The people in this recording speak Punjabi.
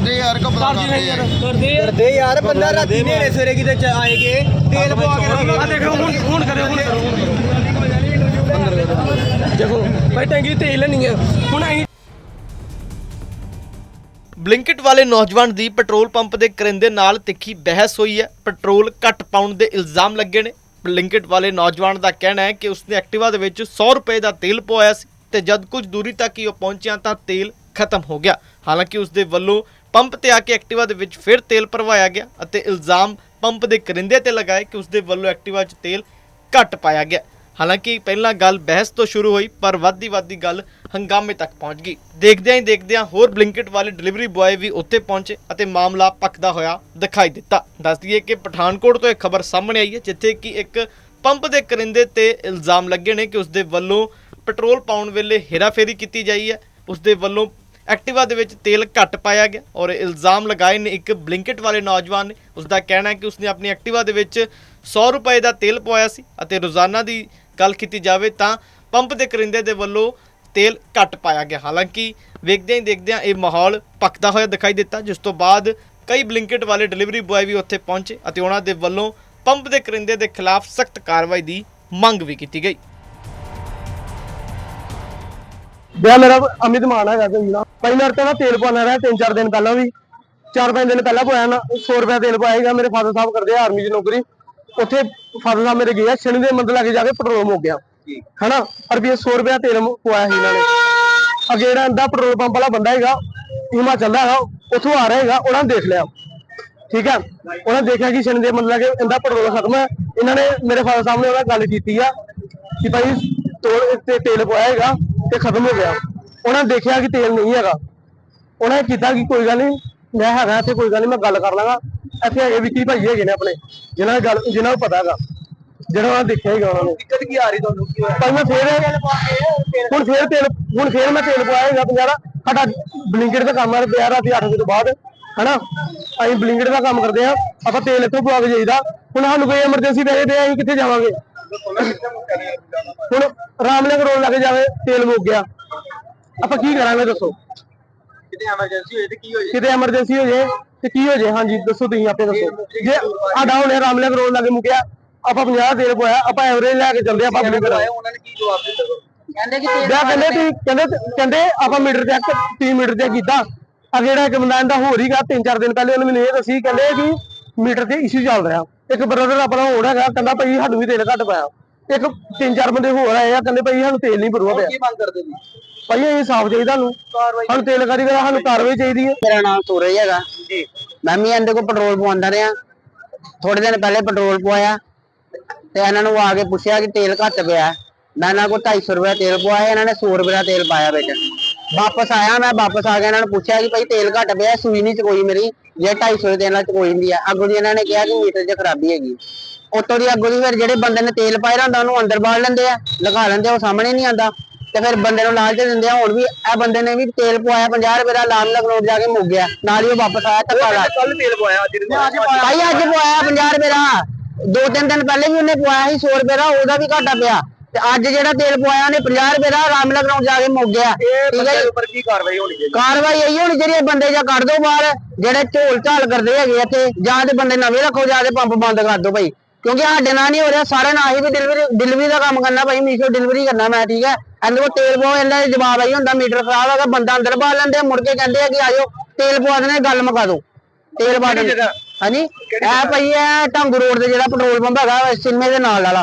ਕਰਦੇ ਯਾਰ ਕਪੜਾ ਕਰ ਜੀ ਯਾਰ ਕਰਦੇ ਕਰਦੇ ਯਾਰ ਬੰਦਾ ਰਾਤੀ ਨੇਰੇ ਸਵੇਰੇ ਕਿਤੇ ਚ ਆਏਗੇ ਤੇਲ ਪਵਾ ਕੇ ਰੱਖ ਆ ਦੇਖੋ ਹੁਣ ਹੁਣ ਕਰਿਓ ਹੁਣ ਕਰੋ ਦੇਖੋ ਭਾਈ ਟੈਂਕੀ ਤੇਲ ਨਹੀਂ ਹੈ। ਹੁਣ ਅਸੀਂ ਬਲਿੰਕਟ ਵਾਲੇ ਨੌਜਵਾਨ ਦੀ ਪੈਟਰੋਲ ਪੰਪ ਦੇ ਕਰਿੰਦੇ ਨਾਲ ਤਿੱਖੀ ਬਹਿਸ ਹੋਈ ਹੈ। ਪੈਟਰੋਲ ਘੱਟ ਪਾਉਣ ਦੇ ਇਲਜ਼ਾਮ ਲੱਗੇ ਨੇ। ਬਲਿੰਕਟ ਵਾਲੇ ਨੌਜਵਾਨ ਦਾ ਕਹਿਣਾ ਹੈ ਕਿ ਉਸਨੇ ਐਕਟਿਵਾ ਦੇ ਵਿੱਚ 100 ਰੁਪਏ ਦਾ ਤੇਲ ਪਵਾਇਆ ਸੀ ਤੇ ਜਦ ਕੁਝ ਦੂਰੀ ਤੱਕ ਹੀ ਉਹ ਪਹੁੰਚਿਆ ਤਾਂ ਤੇਲ ਖਤਮ ਹੋ ਗਿਆ। ਹਾਲਾਂਕਿ ਉਸਦੇ ਵੱਲੋਂ ਪੰਪ ਤੇ ਆ ਕੇ ਐਕਟਿਵਾ ਦੇ ਵਿੱਚ ਫਿਰ ਤੇਲ ਭਰਵਾਇਆ ਗਿਆ ਅਤੇ ਇਲਜ਼ਾਮ ਪੰਪ ਦੇ ਕਰਿੰਦੇ ਤੇ ਲਗਾਏ ਕਿ ਉਸਦੇ ਵੱਲੋਂ ਐਕਟਿਵਾ 'ਚ ਤੇਲ ਘੱਟ ਪਾਇਆ ਗਿਆ। ਹਾਲਾਂਕਿ ਪਹਿਲਾਂ ਗੱਲ ਬਹਿਸ ਤੋਂ ਸ਼ੁਰੂ ਹੋਈ, ਪਰ ਵੱਧਦੀ ਵੱਧਦੀ ਗੱਲ ਹੰਗਾਮੇ ਤੱਕ ਪਹੁੰਚ ਗਈ। ਦੇਖਦਿਆਂ ਹੀ ਦੇਖਦਿਆਂ ਹੋਰ ਬਲਿੰਕਟ ਵਾਲੇ ਡਿਲੀਵਰੀ ਬੁਆਏ ਵੀ ਉੱਥੇ ਪਹੁੰਚੇ ਅਤੇ ਮਾਮਲਾ ਪੱਕਦਾ ਹੋਇਆ ਦਿਖਾਈ ਦਿੱਤਾ। ਦੱਸ ਦਈਏ ਕਿ ਪਠਾਨਕੋਟ ਤੋਂ ਇਹ ਖਬਰ ਸਾਹਮਣੇ ਆਈ ਹੈ, ਜਿੱਥੇ ਕਿ ਇੱਕ ਪੰਪ ਦੇ ਕਰਿੰਦੇ ਤੇ ਇਲਜ਼ਾਮ ਲੱਗੇ ਨੇ ਕਿ ਉਸਦੇ ਵੱਲੋਂ ਪੈਟਰੋਲ ਪਾਉਣ ਵੇਲੇ ਹੇਰਾਫੇਰੀ ਕੀਤੀ ਜਾਈ ਹੈ। ਉਸਦੇ ਵੱਲੋਂ ਐਕਟਿਵਾ ਦੇ ਵਿੱਚ ਤੇਲ ਘੱਟ ਪਾਇਆ ਗਿਆ ਔਰ ਇਲਜ਼ਾਮ ਲਗਾਏ ਨੇ ਇੱਕ ਬਲਿੰਕਟ ਵਾਲੇ ਨੌਜਵਾਨ ਨੇ। ਉਸ ਦਾ ਕਹਿਣਾ ਹੈ ਕਿ ਉਸਨੇ ਆਪਣੀ ਐਕਟਿਵਾ ਦੇ ਵਿੱਚ 100 ਰੁਪਏ ਦਾ ਤੇਲ ਪਵਾਇਆ ਸੀ ਅਤੇ ਰੋਜ਼ਾਨਾ ਦੀ ਗੱਲ ਕੀਤੀ ਜਾਵੇ ਤਾਂ ਪੰਪ ਦੇ ਕਰਿੰਦੇ ਦੇ ਵੱਲੋਂ ਤੇਲ ਘੱਟ ਪਾਇਆ ਗਿਆ। ਹਾਲਾਂਕਿ ਵੇਖਦਿਆਂ ਹੀ ਦੇਖਦਿਆਂ ਇਹ ਮਾਹੌਲ ਪੱਕਦਾ ਹੋਇਆ ਦਿਖਾਈ ਦਿੱਤਾ, ਜਿਸ ਤੋਂ ਬਾਅਦ ਕਈ ਬਲਿੰਕਟ ਵਾਲੇ ਡਿਲੀਵਰੀ ਬੁਆਏ ਵੀ ਉੱਥੇ ਪਹੁੰਚੇ ਅਤੇ ਉਹਨਾਂ ਦੇ ਵੱਲੋਂ ਪੰਪ ਦੇ ਕਰਿੰਦੇ ਦੇ ਖਿਲਾਫ ਸਖਤ ਕਾਰਵਾਈ ਦੀ ਮੰਗ ਵੀ ਕੀਤੀ ਗਈ। ਬਿਆ ਮੇਰਾ ਅਮਿਤ ਮਾਨ ਹੈਗਾ ਤੇ ਨਾ। ਭਾਈ ਮੇਰੇ ਤੋਂ ਨਾ ਤੇਲ ਪਵਾਉਣਾ ਰਿਹਾ ਤਿੰਨ ਚਾਰ ਦਿਨ ਪਹਿਲਾਂ ਵੀ। ਚਾਰ ਪੰਜ ਦਿਨ ਪਹਿਲਾਂ ਪਵਾਇਆ ਨਾ 100 ਰੁਪਏ ਤੇਲ ਪਵਾਏਗਾ ਮੇਰੇ ਫਾਦਰ ਸਾਹਿਬ ਕਰਦੇ ਆ ਆਰਮੀ ਦੀ ਨੌਕਰੀ। ਉੱਥੇ ਫਾਦਰ ਸਾਹਿਬ ਮੇਰੇ ਗਏ ਆ, ਸ਼ਨੀ ਦੇ ਮੰਦਰ ਲੱਗੇ ਜਾ ਕੇ ਪੈਟਰੋਲ ਮੁੱਕ ਗਿਆ। ਹਨਾ ਰੁਪਏ 100 ਰੁਪਏ ਤੇਲ ਪਵਾਇਆ ਸੀ ਇਹਨਾਂ ਨੇ। ਅੱਗੇ ਜਿਹੜਾ ਇਹਦਾ ਪੈਟਰੋਲ ਪੰਪ ਵਾਲਾ ਬੰਦਾ ਹੈਗਾ, ਹਿਮਾਚਲ ਦਾ ਹੈਗਾ, ਉੱਥੋਂ ਆ ਰਿਹਾ ਹੈਗਾ, ਉਹਨਾਂ ਨੇ ਦੇਖ ਲਿਆ। ਠੀਕ ਹੈ, ਉਹਨਾਂ ਨੇ ਦੇਖਿਆ ਕਿ ਸ਼ਨੀ ਦੇ ਮੰਦਰ ਲੱਗੇ ਇਹਦਾ ਪੈਟਰੋਲ ਖਤਮ ਹੈ। ਇਹਨਾਂ ਨੇ ਮੇਰੇ ਫਾਦਰ ਸਾਹਿਬ ਨੇ ਉਹਨਾਂ ਗੱਲ ਕੀਤੀ ਆ ਕਿ ਭਾਈ ਤੋਲ ਤੇ ਤੇਲ ਪਵਾਇਆ ਹੈਗਾ। ਤੇ ਖਤਮ ਹੋ ਗਿਆ। ਉਹਨਾਂ ਨੇ ਦੇਖਿਆ ਕਿ ਤੇਲ ਨਹੀਂ ਹੈਗਾ। ਉਹਨਾਂ ਨੇ ਕੀਤਾ ਕਿ ਕੋਈ ਗੱਲ ਨਹੀਂ ਮੈਂ ਹੈਗਾ ਇੱਥੇ ਕੋਈ ਗੱਲ ਨਹੀਂ ਮੈਂ ਗੱਲ ਕਰ ਲਾਂਗਾ। ਇੱਥੇ ਹੈਗੇ ਵਿੱਕੀ ਭਾਈ ਹੈਗੇ ਨੇ ਆਪਣੇ ਜਿਨ੍ਹਾਂ ਨੇ ਗੱਲ ਜਿਨ੍ਹਾਂ ਨੂੰ ਪਤਾ ਹੈਗਾ। ਜਿਹੜਾ ਉਹਨਾਂ ਨੇ ਦੇਖਿਆ ਹੈਗਾ ਉਹਨਾਂ ਨੂੰ। ਦਿੱਕਤ ਕੀ ਆ ਰਹੀ ਤੁਹਾਨੂੰ? ਕੀ ਹੋਇਆ? ਭਾਈ ਮੈਂ ਫੇਰ ਹੁਣ ਫੇਰ ਤੇਲ ਹੁਣ ਫੇਰ ਮੈਂ ਤੇਲ ਪਵਾਇਆ ਹੈਗਾ ਪੰਜਾਹ ਦਾ। ਸਾਡਾ ਬਲਿੰਕਟ ਦਾ ਕੰਮ ਹੈ ਪਿਆ ਰਾਤੀ 8 ਵਜੇ ਤੋਂ ਬਾਅਦ ਹਨਾ? ਅਸੀਂ ਬਲਿੰਕਟ ਦਾ ਕੰਮ ਕਰਦੇ ਆ। ਆਪਾਂ ਤੇਲ ਇੱਥੋਂ ਪਵਾ ਕੇ ਜਾਈਦਾ। ਹੁਣ ਸਾਨੂੰ ਕੋਈ ਐਮਰਜੈਂਸੀ ਪੈ ਜੇ ਅਸੀਂ ਕਿੱਥੇ ਜਾਵਾਂਗੇ? ਹੁਣ ਰਾਮਨਗਰ ਰੋਡ ਲੱਗ ਜਾਵੇ ਤੇਲ ਮੁੱਕ ਗਿਆ। ਆਪਾਂ ਕੀ ਕਰਾਂਗੇ ਦੱਸੋ? ਕਿਤੇ ਐਮਰਜੈਂਸੀ ਹੋਏ ਤੇ ਕੀ ਹੋਏ ਕਿਤੇ ਐਮਰਜੈਂਸੀ ਹੋ ਜੇ ਤੇ ਕੀ ਹੋ ਜੇ ਹਾਂਜੀ ਦੱਸੋ ਤੁਸੀਂ ਆਪੇ ਦੱਸੋ। ਜੇ ਸਾਡਾ ਹੁਣੇ ਰਾਮਨਗਰ ਰੋਡ ਲੱਗੇ ਮੁੱਕਿਆ ਆਪਾਂ 50 ਤੇਲ ਪਵਾਇਆ ਆਪਾਂ ਐਵਰੇਜ ਲੈ ਕੇ ਚੱਲਦੇ ਆਪਾਂ ਆਪਣੇ ਘਰ ਉਹਨਾਂ ਨੇ ਕੀ ਜਵਾਬ ਦਿੱਤਾ ਕਹਿੰਦੇ ਕਿ ਤੇਲ ਕਹਿੰਦੇ ਤੁਸੀਂ ਕਹਿੰਦੇ ਕਹਿੰਦੇ ਆਪਾਂ ਮੀਟਰ ਚੈੱਕ 3 ਮੀਟਰ ਚੈੱਕ ਕੀਤਾ। ਆ ਜਿਹੜਾ ਇੱਕ ਬੰਦਾ ਇਹਦਾ ਹੋਰ ਹੀਗਾ ਤਿੰਨ ਚਾਰ ਦਿਨ ਪਹਿਲੇ ਉਹਨੇ ਮੈਨੂੰ ਇਹ ਦੱਸੀ ਕਹਿੰਦੇ ਕਿ ਮੀਟਰ ਤੇ ਇਸ਼ੂ ਚੱਲ ਰਿਹਾ। ਇੱਕ ਬ੍ਰਦਰ ਆਪਣਾ ਹੋਰ ਹੈਗਾ ਕਹਿੰਦਾ ਭਾਈ ਸਾਨੂੰ ਵੀ ਤੇਲ ਘੱਟ ਪਾਇਆ। ਇੱਕ ਤਿੰਨ ਚਾਰ ਬੰਦੇ ਹੋਰ ਆਏ ਆ ਕਹਿੰਦੇ ਭਾਈ ਸਾਨੂੰ ਤੇਲ ਨਹੀਂ ਭਰਵਾ ਪਿਆ। ਕੀ ਮੰਗ ਕਰਦੇ ਨੇ ਭਾਈ ਇਹ ਸਾਫ਼ ਚਾਹੀਦਾ ਨੂੰ ਸਾਨੂੰ ਤੇਲ ਕਾਰੀ ਦਾ ਸਾਨੂੰ ਕਾਰਵਾਈ ਚਾਹੀਦੀ ਹੈ ਮੇਰਾ ਨਾਮ ਸੂਰਜ ਹੈਗਾ। ਜੀ। ਮੈਂ ਵੀ ਇਹਦੇ ਕੋਲ ਪੈਟਰੋਲ ਪਵਾਉਂਦਾ ਰਿਹਾ। ਥੋੜੇ ਦਿਨ ਪਹਿਲੇ ਪੈਟਰੋਲ ਪਵਾਇਆ। ਤੇ ਇਹਨਾਂ ਨੂੰ ਆ ਕੇ ਪੁੱਛਿਆ ਕਿ ਤੇਲ ਘੱਟ ਪਿਆ। ਮੈਂ ਇਹਨਾਂ ਕੋਲ 250 ਰੁਪਏ ਤੇਲ ਪਵਾਇਆ ਇਹਨਾਂ ਨੇ 100 ਰੁਪਏ ਦਾ ਤੇਲ ਪਾਇਆ ਵਿੱਚ। ਵਾਪਸ ਆਇਆ ਮੈਂ ਵਾਪਸ ਆ ਕੇ ਇਹਨਾਂ ਨੂੰ ਪੁੱਛਿਆ ਕਿ ਭਾਈ ਤੇਲ ਘੱਟ ਪਿਆ ਸੂਈ ਨਹੀਂ ਚਕੋਈ ਮੇਰੀ ਜੇ 250 ਦੇ ਨਾਲ ਚਕੋਈ ਹੁੰਦੀ ਆ। ਅੱਗੋਂ ਦੀ ਇਹਨਾਂ ਨੇ ਕਿਹਾ ਕਿ ਮੀਟਰ 'ਚ ਖਰਾਬੀ ਹੈਗੀ। ਉਤੋਂ ਦੀ ਅੱਗੋਂ ਦੀ ਫਿਰ ਜਿਹੜੇ ਬੰਦੇ ਨੇ ਤੇਲ ਪਾਇਆ ਹੁੰਦਾ ਉਹਨੂੰ ਅੰਦਰ ਬਾੜ ਲੈਂਦੇ ਆ ਲਗਾ ਲੈਂਦੇ ਆ, ਉਹ ਸਾਹਮਣੇ ਨਹੀਂ ਆਂਦਾ ਤੇ ਫਿਰ ਬੰਦੇ ਨੂੰ ਲਾਲਚ ਦਿੰਦੇ ਆ ਹੁਣ ਵੀ ਇਹ ਬੰਦੇ ਨੇ ਵੀ ਤੇਲ ਪਵਾਇਆ 50 ਰੁਪਏ ਦਾ ਲਾਲ ਰੋਡ ਜਾ ਕੇ ਮੁੱਕ ਗਿਆ। ਨਾਲ ਹੀ ਉਹ ਵਾਪਸ ਆਇਆ ਧੱਕਾ ਲਾ ਕੱਲ ਤੇਲ ਪਵਾਇਆ ਅੱਜ ਭਾਈ ਅੱਜ ਪਵਾਇਆ 50 ਰੁਪਏ ਦਾ। ਦੋ ਤਿੰਨ ਦਿਨ ਪਹਿਲੇ ਵੀ ਉਹਨੇ ਪਵਾਇਆ ਸੀ 100 ਰੁਪਏ ਦਾ ਉਹਦਾ ਵੀ ਘਾਟਾ ਪਿਆ। ਤੇ ਅੱਜ ਜਿਹੜਾ ਤੇਲ ਪਵਾਇਆ ਉਹਨੇ 50 ਰੁਪਏ ਦਾ ਰਾਮਲਕ ਰੋਡ ਜਾ ਕੇ ਮੁੱਕ ਗਿਆ। ਠੀਕ ਹੈ? ਉੱਪਰ ਕੀ ਕਾਰਵਾਈ ਹੋਣੀ ਚਾਹੀਦੀ? ਕਾਰਵਾਈ ਇਹੀ ਹੋਣੀ ਜਿਹੜੀ ਬੰਦੇ ਜਾਂ ਕੱਢ ਦੋ ਬਾਹਰ ਜਿਹੜੇ ਝੋਲ ਝਾਲ ਕਰਦੇ ਹੈਗੇ ਇੱਥੇ ਜਾਂ ਤੇ ਬੰਦੇ ਨਵੇਂ ਰੱਖੋ ਜਾਂ ਤੇ ਪੰਪ ਬੰਦ ਕਰ ਦੋ ਭਾਈ। ਕਿਉਂਕਿ ਸਾਡੇ ਨਾਲ ਨਹੀਂ ਹੋ ਰਿਹਾ ਸਾਰੇ ਨਾਲ ਹੀ ਵੀ ਡਿਲੀਵਰੀ ਡਿਲੀਵਰੀ ਦਾ ਕੰਮ ਕਰਨਾ ਭਾਈ ਮੀਸ਼ੋ ਡਿਲੀਵਰੀ ਕਰਨਾ ਮੈਂ ਠੀਕ ਹੈ? ਕੋਲ ਤੇਲ ਪਵਾਓ ਇਹਨਾਂ ਦੇ ਜਵਾਬ ਆਈ ਹੁੰਦਾ ਮੀਟਰ ਖਰਾਬ ਹੈਗਾ ਬੰਦਾ ਅੰਦਰ ਬਾਹਰ ਲੈਂਦੇ ਮੁੜ ਕੇ ਕਹਿੰਦੇ ਆ ਕਿ ਆਜੋ ਤੇਲ ਪਵਾ ਦੇਣੇ ਗੱਲ ਮੁਕਾ ਦੋ। ਤੇਲ ਪਾ ਦੇ ਹਾਂਜੀ? ਇਹ ਭਾਈ ਇਹ ਢੰਗ ਰੋਡ ਤੇ ਜਿਹੜਾ ਪੈਟਰੋਲ ਪੰਪ ਹੈਗਾ ਸਿਨਮੇ ਦੇ ਨਾਲ ਵਾਲਾ।